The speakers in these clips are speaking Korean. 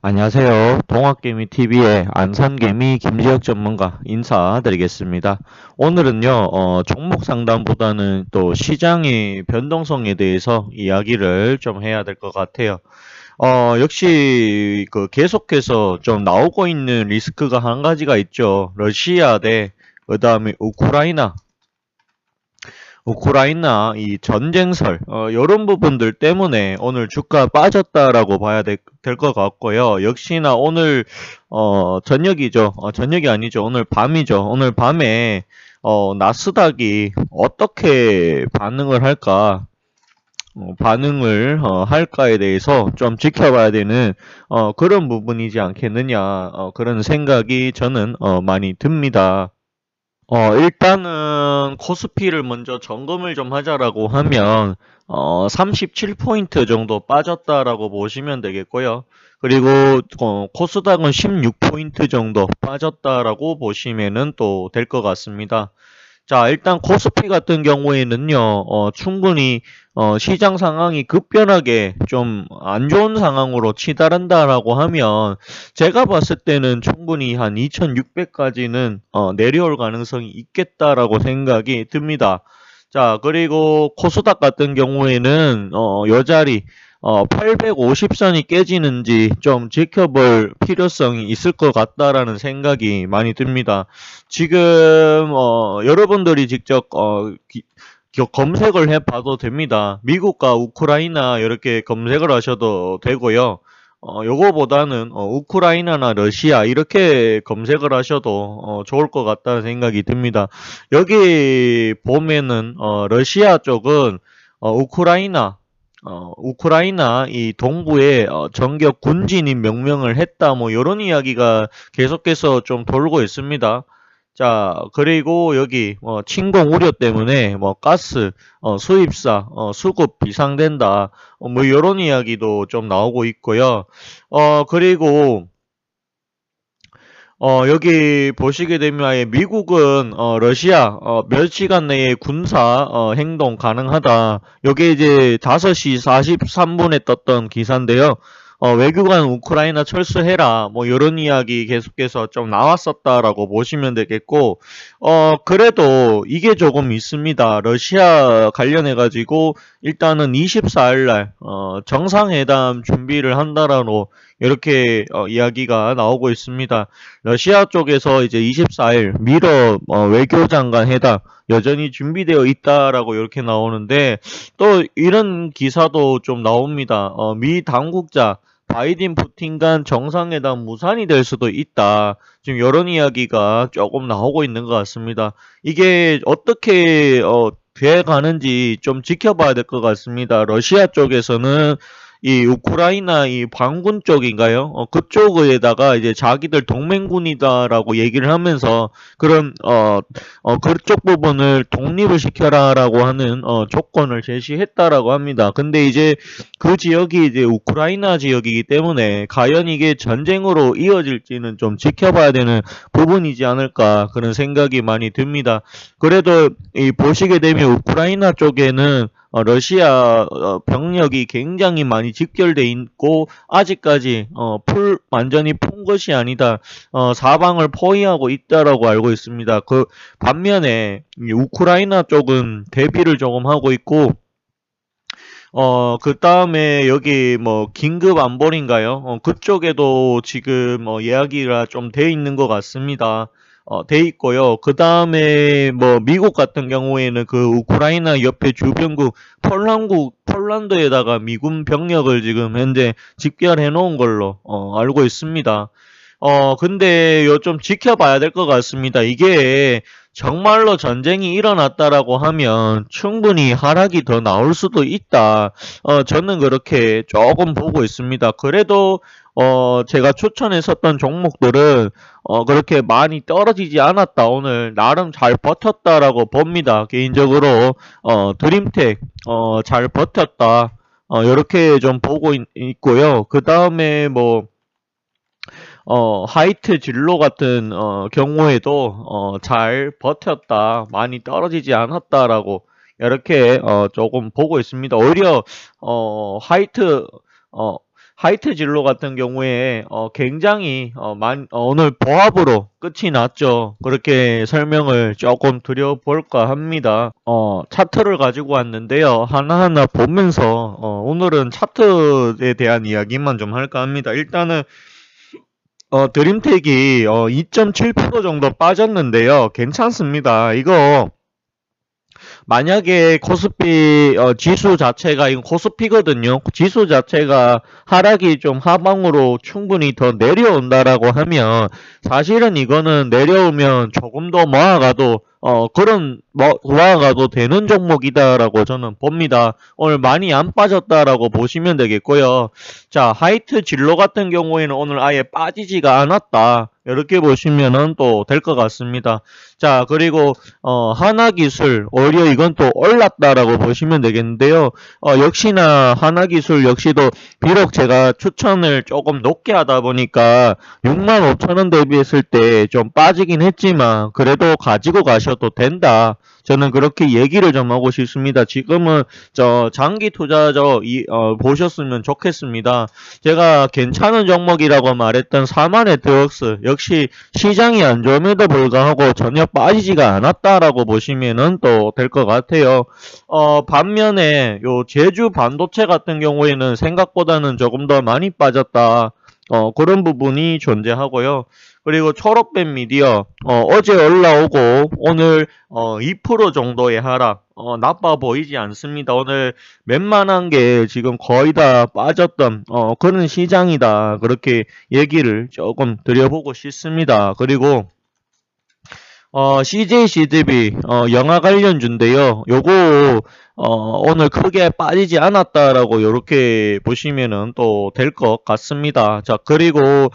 안녕하세요. 동학개미TV의 안산개미 김지혁 전문가 인사드리겠습니다. 오늘은요, 어, 종목 상담보다는 또 시장의 변동성에 대해서 이야기를 좀 해야 될 것 같아요. 어, 역시 그 계속해서 좀 나오고 있는 리스크가 한 가지가 있죠. 러시아 대, 그 다음에 우크라이나 우크라이나 이 전쟁설 어, 이런 부분들 때문에 오늘 주가 빠졌다라고 봐야 될 것 같고요. 역시나 오늘 어, 저녁이죠. 어, 저녁이 아니죠. 오늘 밤이죠. 오늘 밤에 어, 나스닥이 어떻게 반응을 할까? 어, 반응을 어, 할까에 대해서 좀 지켜봐야 되는 어, 그런 부분이지 않겠느냐 어, 그런 생각이 저는 어, 많이 듭니다. 어, 일단은 코스피를 먼저 점검을 좀 하자라고 하면 어, 37포인트 정도 빠졌다라고 보시면 되겠고요. 그리고 어, 코스닥은 16포인트 정도 빠졌다라고 보시면은 또 될 것 같습니다. 자, 일단 코스피 같은 경우에는요, 어, 충분히 어, 시장 상황이 급변하게 좀 안 좋은 상황으로 치달은다라고 하면 제가 봤을 때는 충분히 한 2600까지는 어, 내려올 가능성이 있겠다라고 생각이 듭니다. 자, 그리고 코스닥 같은 경우에는 어, 요 자리 어, 850선이 깨지는지 좀 지켜볼 필요성이 있을 것 같다라는 생각이 많이 듭니다. 지금 어, 여러분들이 직접 어, 기, 검색을 해봐도 됩니다. 미국과 우크라이나 이렇게 검색을 하셔도 되고요. 어, 요거보다는 어, 우크라이나나 러시아 이렇게 검색을 하셔도 어, 좋을 것 같다는 생각이 듭니다. 여기 보면은 어, 러시아 쪽은 어, 우크라이나 어, 우크라이나 이 동부에 어, 정격 군진이 명명을 했다 뭐 이런 이야기가 계속해서 좀 돌고 있습니다. 자, 그리고 여기 뭐 침공 우려 때문에 뭐 가스 어, 수입사 어, 수급 비상된다. 어, 뭐 이런 이야기도 좀 나오고 있고요. 어, 그리고 어, 여기 보시게 되면 미국은 어, 러시아 어, 몇 시간 내에 군사 어, 행동 가능하다. 요게 이제 5시 43분에 떴던 기사인데요. 어, 외교관 우크라이나 철수해라. 뭐, 이런 이야기 계속해서 좀 나왔었다라고 보시면 되겠고, 어, 그래도 이게 조금 있습니다. 러시아 관련해 가지고, 일단은 24일 날, 어, 정상회담 준비를 한다라고, 이렇게, 어, 이야기가 나오고 있습니다. 러시아 쪽에서 이제 24일, 미러, 어, 외교장관 회담, 여전히 준비되어 있다라고 이렇게 나오는데, 또 이런 기사도 좀 나옵니다. 어, 미 당국자, 바이든 푸틴 간 정상회담 무산이 될 수도 있다. 지금 이런 이야기가 조금 나오고 있는 것 같습니다. 이게 어떻게 어, 돼 가는지 좀 지켜봐야 될 것 같습니다. 러시아 쪽에서는 이 우크라이나 이 반군 쪽인가요? 어, 그쪽에다가 이제 자기들 동맹군이다라고 얘기를 하면서 그런 어, 어 그쪽 부분을 독립을 시켜라라고 하는 어, 조건을 제시했다라고 합니다. 근데 이제 그 지역이 이제 우크라이나 지역이기 때문에 과연 이게 전쟁으로 이어질지는 좀 지켜봐야 되는 부분이지 않을까 그런 생각이 많이 듭니다. 그래도 이 보시게 되면 우크라이나 쪽에는 어, 러시아 어, 병력이 굉장히 많이 집결돼 있고 아직까지 어, 풀 완전히 푼 것이 아니다. 어, 사방을 포위하고 있다라고 알고 있습니다. 그 반면에 우크라이나 쪽은 대비를 조금 하고 있고 어, 그 다음에 여기 뭐 긴급 안보인가요? 어, 그쪽에도 지금 뭐 이야기가 좀 돼 있는 것 같습니다. 어, 돼 있고요. 그 다음에 뭐 미국 같은 경우에는 그 우크라이나 옆에 주변국 폴란국 폴란드에다가 미군 병력을 지금 현재 집결해 놓은 걸로 어, 알고 있습니다. 어, 근데 요 좀 지켜봐야 될 것 같습니다. 이게 정말로 전쟁이 일어났다라고 하면 충분히 하락이 더 나올 수도 있다. 어, 저는 그렇게 조금 보고 있습니다. 그래도 어, 제가 추천했었던 종목들은 어, 그렇게 많이 떨어지지 않았다. 오늘 나름 잘 버텼다라고 봅니다. 개인적으로 어, 드림텍 어, 잘 버텼다. 어, 이렇게 좀 보고 있, 있고요. 그 다음에 뭐 어, 하이트 진로 같은 어, 경우에도 어, 잘 버텼다, 많이 떨어지지 않았다라고 이렇게 어, 조금 보고 있습니다. 오히려 어, 하이트 어, 하이트 진로 같은 경우에 어, 굉장히 어, 만, 어, 오늘 보합으로 끝이 났죠. 그렇게 설명을 조금 드려볼까 합니다. 어, 차트를 가지고 왔는데요. 하나하나 보면서 어, 오늘은 차트에 대한 이야기만 좀 할까 합니다. 일단은 어, 드림텍이 어, 2.7% 정도 빠졌는데요. 괜찮습니다. 이거 만약에 코스피 어, 지수 자체가 이건 코스피거든요. 지수 자체가 하락이 좀 하방으로 충분히 더 내려온다라고 하면 사실은 이거는 내려오면 조금 더 모아가도 어 그런 뭐 모아가도 되는 종목이다라고 저는 봅니다. 오늘 많이 안 빠졌다라고 보시면 되겠고요. 자 하이트 진로 같은 경우에는 오늘 아예 빠지지가 않았다. 이렇게 보시면은 또 될 것 같습니다. 자 그리고 어 하나 기술 오히려 이건 또 올랐다라고 보시면 되겠는데요. 어 역시나 하나 기술 역시도 비록 제가 추천을 조금 높게 하다 보니까 65,000원 대비했을 때 좀 빠지긴 했지만 그래도 가지고 가셔도 된다. 저는 그렇게 얘기를 좀 하고 싶습니다. 지금은 저 장기 투자자 이, 어, 보셨으면 좋겠습니다. 제가 괜찮은 종목이라고 말했던 사만의 드럭스 역시 시장이 안 좋음에도 불구하고 전혀 빠지지가 않았다라고 보시면은 또 될 것 같아요. 어, 반면에 요 제주 반도체 같은 경우에는 생각보다는 조금 더 많이 빠졌다. 어, 그런 부분이 존재하고요. 그리고 초록뱀 미디어 어, 제 올라오고 오늘 어, 2% 정도의 하락 어, 나빠 보이지 않습니다. 오늘 웬만한 게 지금 거의 다 빠졌던 어, 그런 시장이다. 그렇게 얘기를 조금 드려보고 싶습니다. 그리고 어, CJ CDB 어, 영화 관련주인데요. 요거 어, 오늘 크게 빠지지 않았다라고 이렇게 보시면은 또 될 것 같습니다. 자, 그리고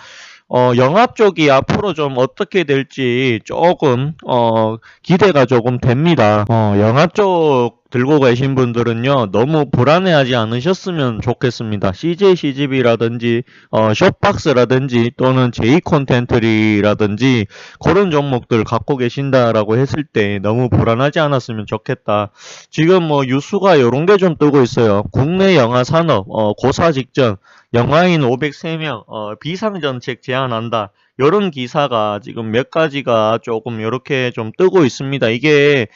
어, 영화 쪽이 앞으로 좀 어떻게 될지 조금 어, 기대가 조금 됩니다. 어, 영화 쪽 들고 계신 분들은요 너무 불안해하지 않으셨으면 좋겠습니다. CJ CGV라든지 어, 숍박스라든지 또는 J 콘텐트리라든지 그런 종목들 갖고 계신다라고 했을 때 너무 불안하지 않았으면 좋겠다. 지금 뭐 유수가 요런 게 좀 뜨고 있어요. 국내 영화 산업 어, 고사 직전 영화인 503명 어, 비상정책 제안한다. 이런 기사가 지금 몇 가지가 조금 이렇게 좀 뜨고 있습니다. 이게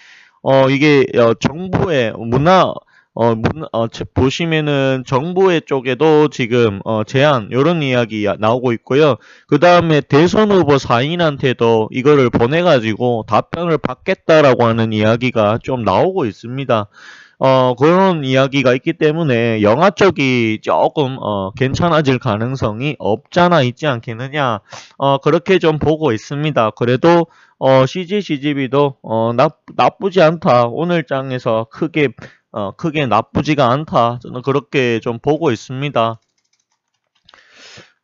어 이게 어, 정부의 문화 어, 문, 어, 보시면은 정부의 쪽에도 지금 어, 제안 이런 이야기 나오고 있고요. 그 다음에 대선 후보 사인한테도 이거를 보내가지고 답변을 받겠다라고 하는 이야기가 좀 나오고 있습니다. 어, 그런 이야기가 있기 때문에 영화 쪽이 조금 어, 괜찮아질 가능성이 없잖아 있지 않겠느냐 어, 그렇게 좀 보고 있습니다. 그래도 어, CG CGV도 어, 나, 나쁘지 않다. 오늘 장에서 크게 어, 크게 나쁘지가 않다. 저는 그렇게 좀 보고 있습니다.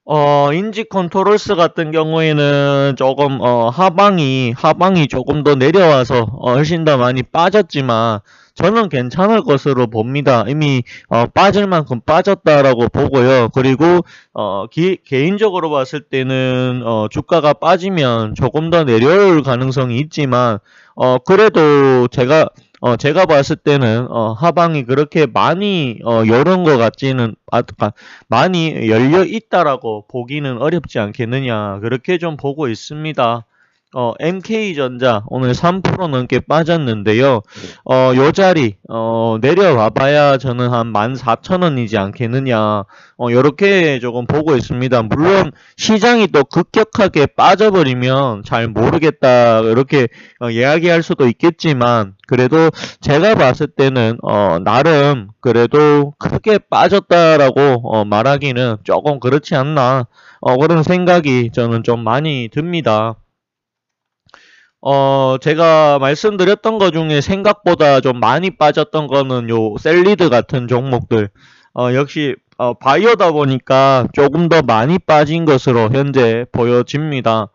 어, 인지 컨트롤스 같은 경우에는 조금, 어, 하방이, 하방이 조금 더 내려와서, 어, 훨씬 더 많이 빠졌지만, 저는 괜찮을 것으로 봅니다. 이미, 어, 빠질 만큼 빠졌다라고 보고요. 그리고, 어, 기, 개인적으로 봤을 때는, 어, 주가가 빠지면 조금 더 내려올 가능성이 있지만, 어, 그래도 제가, 어, 제가 봤을 때는, 어, 하방이 그렇게 많이, 어, 열은 것 같지는, 아, 아, 많이 열려 있다라고 보기는 어렵지 않겠느냐. 그렇게 좀 보고 있습니다. 어, MK전자 오늘 3% 넘게 빠졌는데요. 어, 요 자리 어, 내려와 봐야 저는 한 14,000원이지 않겠느냐. 어, 요렇게 조금 보고 있습니다. 물론 시장이 또 급격하게 빠져버리면 잘 모르겠다. 이렇게 어, 이야기할 수도 있겠지만 그래도 제가 봤을 때는 어, 나름 그래도 크게 빠졌다라고 어, 말하기는 조금 그렇지 않나. 어, 그런 생각이 저는 좀 많이 듭니다. 어, 제가 말씀드렸던 것 중에 생각보다 좀 많이 빠졌던 거는 요 셀리드 같은 종목들. 어, 역시 어, 바이오다 보니까 조금 더 많이 빠진 것으로 현재 보여집니다.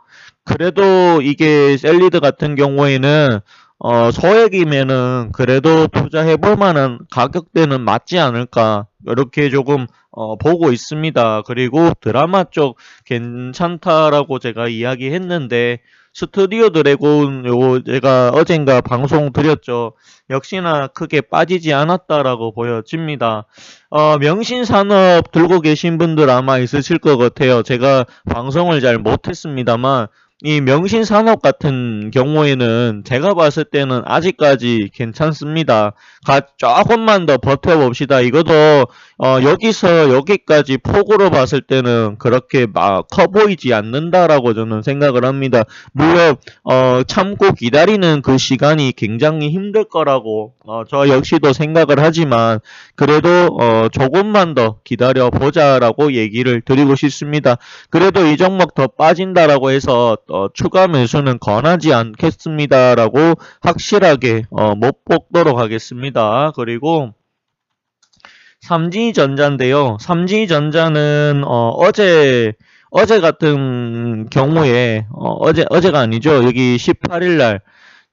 그래도 이게 셀리드 같은 경우에는 어, 소액이면은 그래도 투자해 볼 만한 가격대는 맞지 않을까 이렇게 조금 어, 보고 있습니다. 그리고 드라마 쪽 괜찮다라고 제가 이야기했는데 스튜디오 드래곤 요거 제가 어젠가 방송 드렸죠. 역시나 크게 빠지지 않았다라고 보여집니다. 어, 명신산업 들고 계신 분들 아마 있으실 것 같아요. 제가 방송을 잘 못했습니다만 이 명신산업 같은 경우에는 제가 봤을 때는 아직까지 괜찮습니다. 가, 조금만 더 버텨봅시다. 이것도 어, 여기서 여기까지 폭으로 봤을 때는 그렇게 막 커 보이지 않는다라고 저는 생각을 합니다. 물론 어, 참고 기다리는 그 시간이 굉장히 힘들 거라고 어, 저 역시도 생각을 하지만 그래도 어, 조금만 더 기다려 보자라고 얘기를 드리고 싶습니다. 그래도 이 종목 더 빠진다라고 해서 어, 추가 매수는 권하지 않겠습니다라고 확실하게 어, 못 뽑도록 하겠습니다. 그리고 삼진전자인데요. 삼진전자는 어, 어제 어제 같은 경우에 어, 어제 어제가 아니죠. 여기 18일 날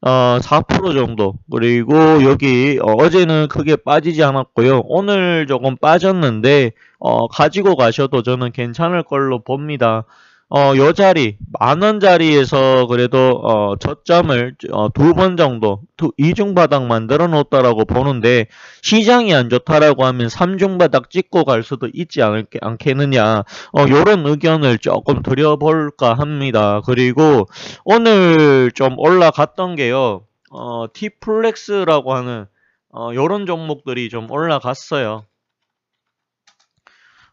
어, 4% 정도. 그리고 여기 어, 어제는 크게 빠지지 않았고요. 오늘 조금 빠졌는데 어, 가지고 가셔도 저는 괜찮을 걸로 봅니다. 어, 요 자리, 만 원짜리에서 그래도, 어, 저점을, 어, 두 번 정도, 두, 이중바닥 만들어 놓았다라고 보는데, 시장이 안 좋다라고 하면 삼중바닥 찍고 갈 수도 있지 않을, 않겠느냐, 어, 요런 의견을 조금 드려볼까 합니다. 그리고, 오늘 좀 올라갔던 게요, 어, T플렉스라고 하는, 어, 요런 종목들이 좀 올라갔어요.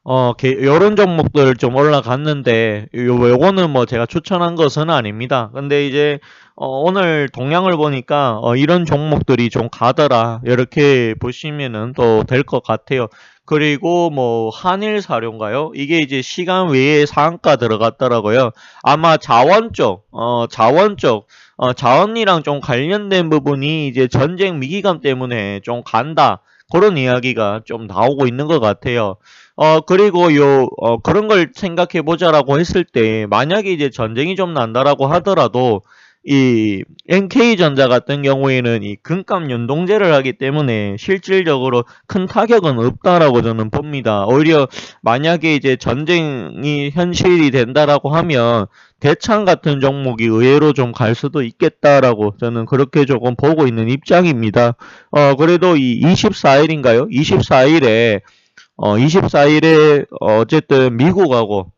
어, 게, 요런 종목들 좀 올라갔는데, 요, 요거는 뭐 제가 추천한 것은 아닙니다. 근데 이제, 어, 오늘 동향을 보니까, 어, 이런 종목들이 좀 가더라. 이렇게 보시면은 또 될 것 같아요. 그리고 뭐, 한일 사료인가요? 이게 이제 시간 외에 상한가 들어갔더라고요. 아마 자원 쪽, 어, 자원 쪽, 어, 자원이랑 좀 관련된 부분이 이제 전쟁 위기감 때문에 좀 간다. 그런 이야기가 좀 나오고 있는 것 같아요. 어, 그리고 요, 어, 그런 걸 생각해 보자라고 했을 때, 만약에 이제 전쟁이 좀 난다라고 하더라도, 이 NK전자 같은 경우에는 이 금값 연동제를 하기 때문에 실질적으로 큰 타격은 없다라고 저는 봅니다. 오히려 만약에 이제 전쟁이 현실이 된다라고 하면 대창 같은 종목이 의외로 좀 갈 수도 있겠다라고 저는 그렇게 조금 보고 있는 입장입니다. 어, 그래도 이 24일인가요? 24일에 어, 24일에 어쨌든 미국하고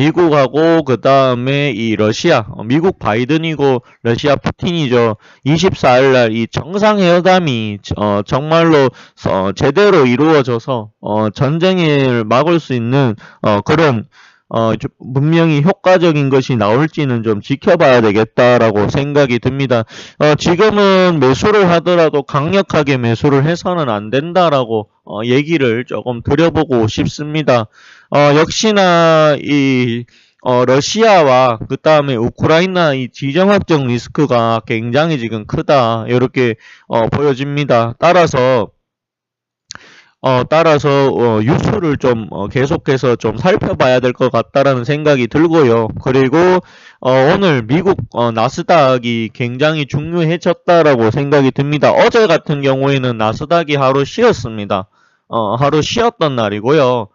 미국하고 그 다음에 이 러시아 어, 미국 바이든이고 러시아 푸틴이죠. 24일 날 이 정상회담이 어, 정말로 어, 제대로 이루어져서 어, 전쟁을 막을 수 있는 어, 그런 어, 분명히 효과적인 것이 나올지는 좀 지켜봐야 되겠다라고 생각이 듭니다. 어, 지금은 매수를 하더라도 강력하게 매수를 해서는 안 된다라고 어, 얘기를 조금 드려보고 싶습니다. 어, 역시나 이 어, 러시아와 그 다음에 우크라이나 이 지정학적 리스크가 굉장히 지금 크다 이렇게 어, 보여집니다. 따라서 어, 따라서 어, 뉴스를 좀 어, 계속해서 좀 살펴봐야 될 것 같다라는 생각이 들고요. 그리고 어, 오늘 미국 어, 나스닥이 굉장히 중요해졌다라고 생각이 듭니다. 어제 같은 경우에는 나스닥이 하루 쉬었습니다. 어, 하루 쉬었던 날이고요.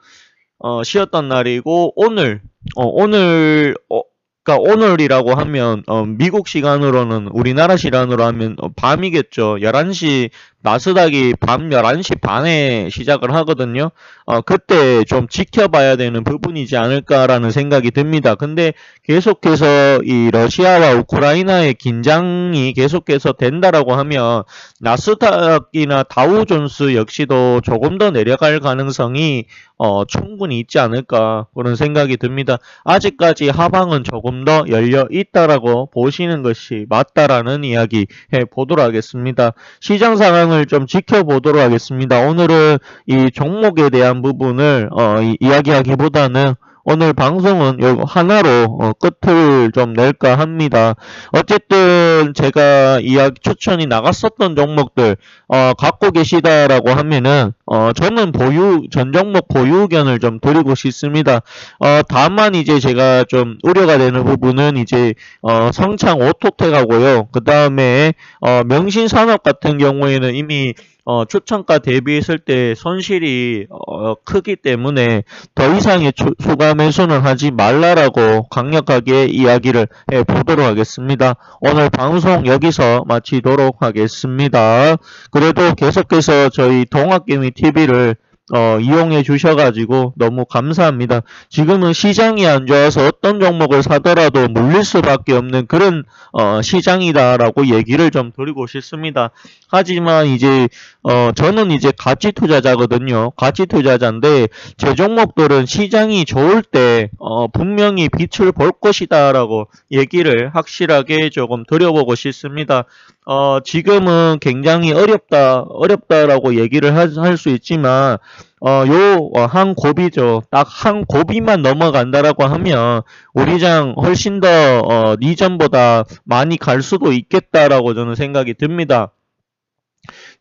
어, 쉬었던 날이고 오늘 어, 오늘 어, 그러니까 오늘이라고 하면 어, 미국 시간으로는 우리나라 시간으로 하면 어, 밤이겠죠. 11시 나스닥이 밤 11시 반에 시작을 하거든요. 어, 그때 좀 지켜봐야 되는 부분이지 않을까라는 생각이 듭니다. 근데 계속해서 이 러시아와 우크라이나의 긴장이 계속해서 된다라고 하면 나스닥이나 다우존스 역시도 조금 더 내려갈 가능성이 어, 충분히 있지 않을까 그런 생각이 듭니다. 아직까지 하방은 조금 더 열려 있다라고 보시는 것이 맞다라는 이야기 해 보도록 하겠습니다. 시장 상황을 상황을 좀 지켜보도록 하겠습니다. 오늘은 이 종목에 대한 부분을 어, 이, 이야기하기보다는 오늘 방송은 요 하나로 어, 끝을 좀 낼까 합니다. 어쨌든 제가 이야기 추천이 나갔었던 종목들 어, 갖고 계시다라고 하면은 어, 저는 보유 전 종목 보유 의견을 좀 드리고 싶습니다. 어, 다만 이제 제가 좀 우려가 되는 부분은 이제 어, 성창 오토텍하고요. 그 다음에 어, 명신산업 같은 경우에는 이미 어, 추천가 대비했을 때 손실이 어, 크기 때문에 더 이상의 추, 추가 매수는 하지 말라라고 강력하게 이야기를 해 보도록 하겠습니다. 오늘 방송 여기서 마치도록 하겠습니다. 그래도 계속해서 저희 동학개미 TV를 어, 이용해 주셔가지고 너무 감사합니다. 지금은 시장이 안 좋아서 어떤 종목을 사더라도 물릴 수밖에 없는 그런 어, 시장이다라고 얘기를 좀 드리고 싶습니다. 하지만 이제 어, 저는 이제 가치 투자자거든요. 가치 투자자인데 제 종목들은 시장이 좋을 때 어, 분명히 빛을 볼 것이다라고 얘기를 확실하게 조금 드려보고 싶습니다. 어, 지금은 굉장히 어렵다, 어렵다라고 얘기를 할 수 있지만, 어, 요, 어, 한 고비죠. 딱 한 고비만 넘어간다라고 하면, 우리 장 훨씬 더, 어, 이전보다 많이 갈 수도 있겠다라고 저는 생각이 듭니다.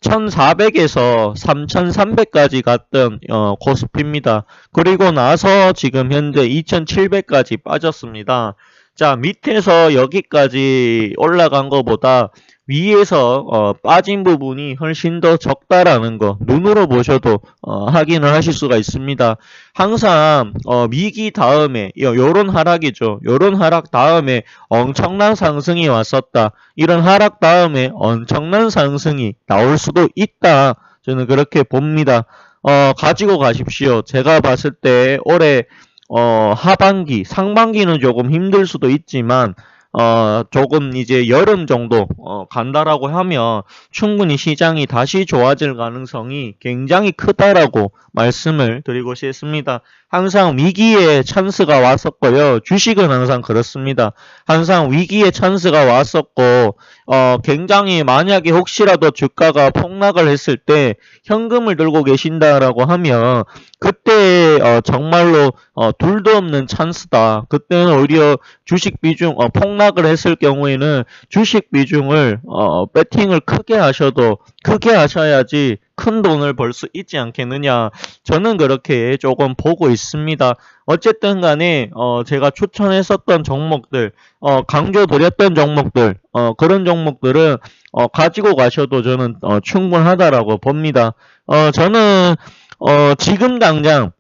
1400에서 3300까지 갔던 어, 코스피입니다. 그리고 나서 지금 현재 2700까지 빠졌습니다. 자, 밑에서 여기까지 올라간 것보다 위에서 어, 빠진 부분이 훨씬 더 적다라는 거 눈으로 보셔도 어, 확인을 하실 수가 있습니다. 항상 어, 미기 다음에 요, 요런 하락이죠. 요런 하락 다음에 엄청난 상승이 왔었다. 이런 하락 다음에 엄청난 상승이 나올 수도 있다. 저는 그렇게 봅니다. 어, 가지고 가십시오. 제가 봤을 때 올해 어, 하반기, 상반기는 조금 힘들 수도 있지만 어, 조금 이제 여름 정도 어, 간다라고 하면 충분히 시장이 다시 좋아질 가능성이 굉장히 크다라고 말씀을 드리고 싶습니다. 항상 위기에 찬스가 왔었고요. 주식은 항상 그렇습니다. 항상 위기에 찬스가 왔었고 어, 굉장히 만약에 혹시라도 주가가 폭락을 했을 때 현금을 들고 계신다라고 하면 그때 어, 정말로 어, 둘도 없는 찬스다. 그때는 오히려 주식 비중 어, 폭 락을 했을 경우에는 주식 비중을 어, 배팅을 크게 하셔도 크게 하셔야지 큰 돈을 벌 수 있지 않겠느냐. 저는 그렇게 조금 보고 있습니다. 어쨌든 간에 어, 제가 추천했었던 종목들, 어, 강조 드렸던 종목들, 어, 그런 종목들은 어, 가지고 가셔도 저는 어, 충분하다라고 봅니다. 어, 저는 어, 지금 당장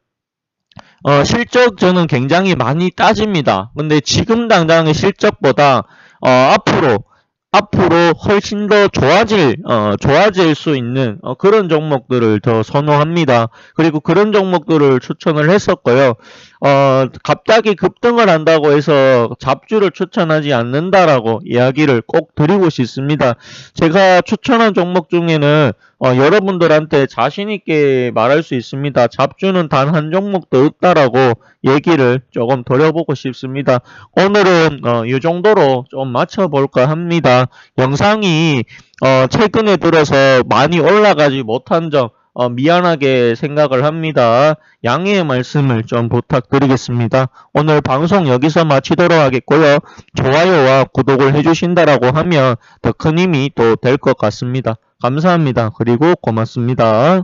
어, 실적 저는 굉장히 많이 따집니다. 근데 지금 당장의 실적보다 어, 앞으로 앞으로 훨씬 더 좋아질 어, 좋아질 수 있는 어, 그런 종목들을 더 선호합니다. 그리고 그런 종목들을 추천을 했었고요. 어, 갑자기 급등을 한다고 해서 잡주를 추천하지 않는다라고 이야기를 꼭 드리고 싶습니다. 제가 추천한 종목 중에는 어, 여러분들한테 자신있게 말할 수 있습니다. 잡주는 단 한 종목도 없다라고 얘기를 조금 드려보고 싶습니다. 오늘은 어, 이 정도로 좀 맞춰볼까 합니다. 영상이 어, 최근에 들어서 많이 올라가지 못한 점 어, 미안하게 생각을 합니다. 양해의 말씀을 좀 부탁드리겠습니다. 오늘 방송 여기서 마치도록 하겠고요. 좋아요와 구독을 해주신다라고 하면 더 큰 힘이 또 될 것 같습니다. 감사합니다. 그리고 고맙습니다.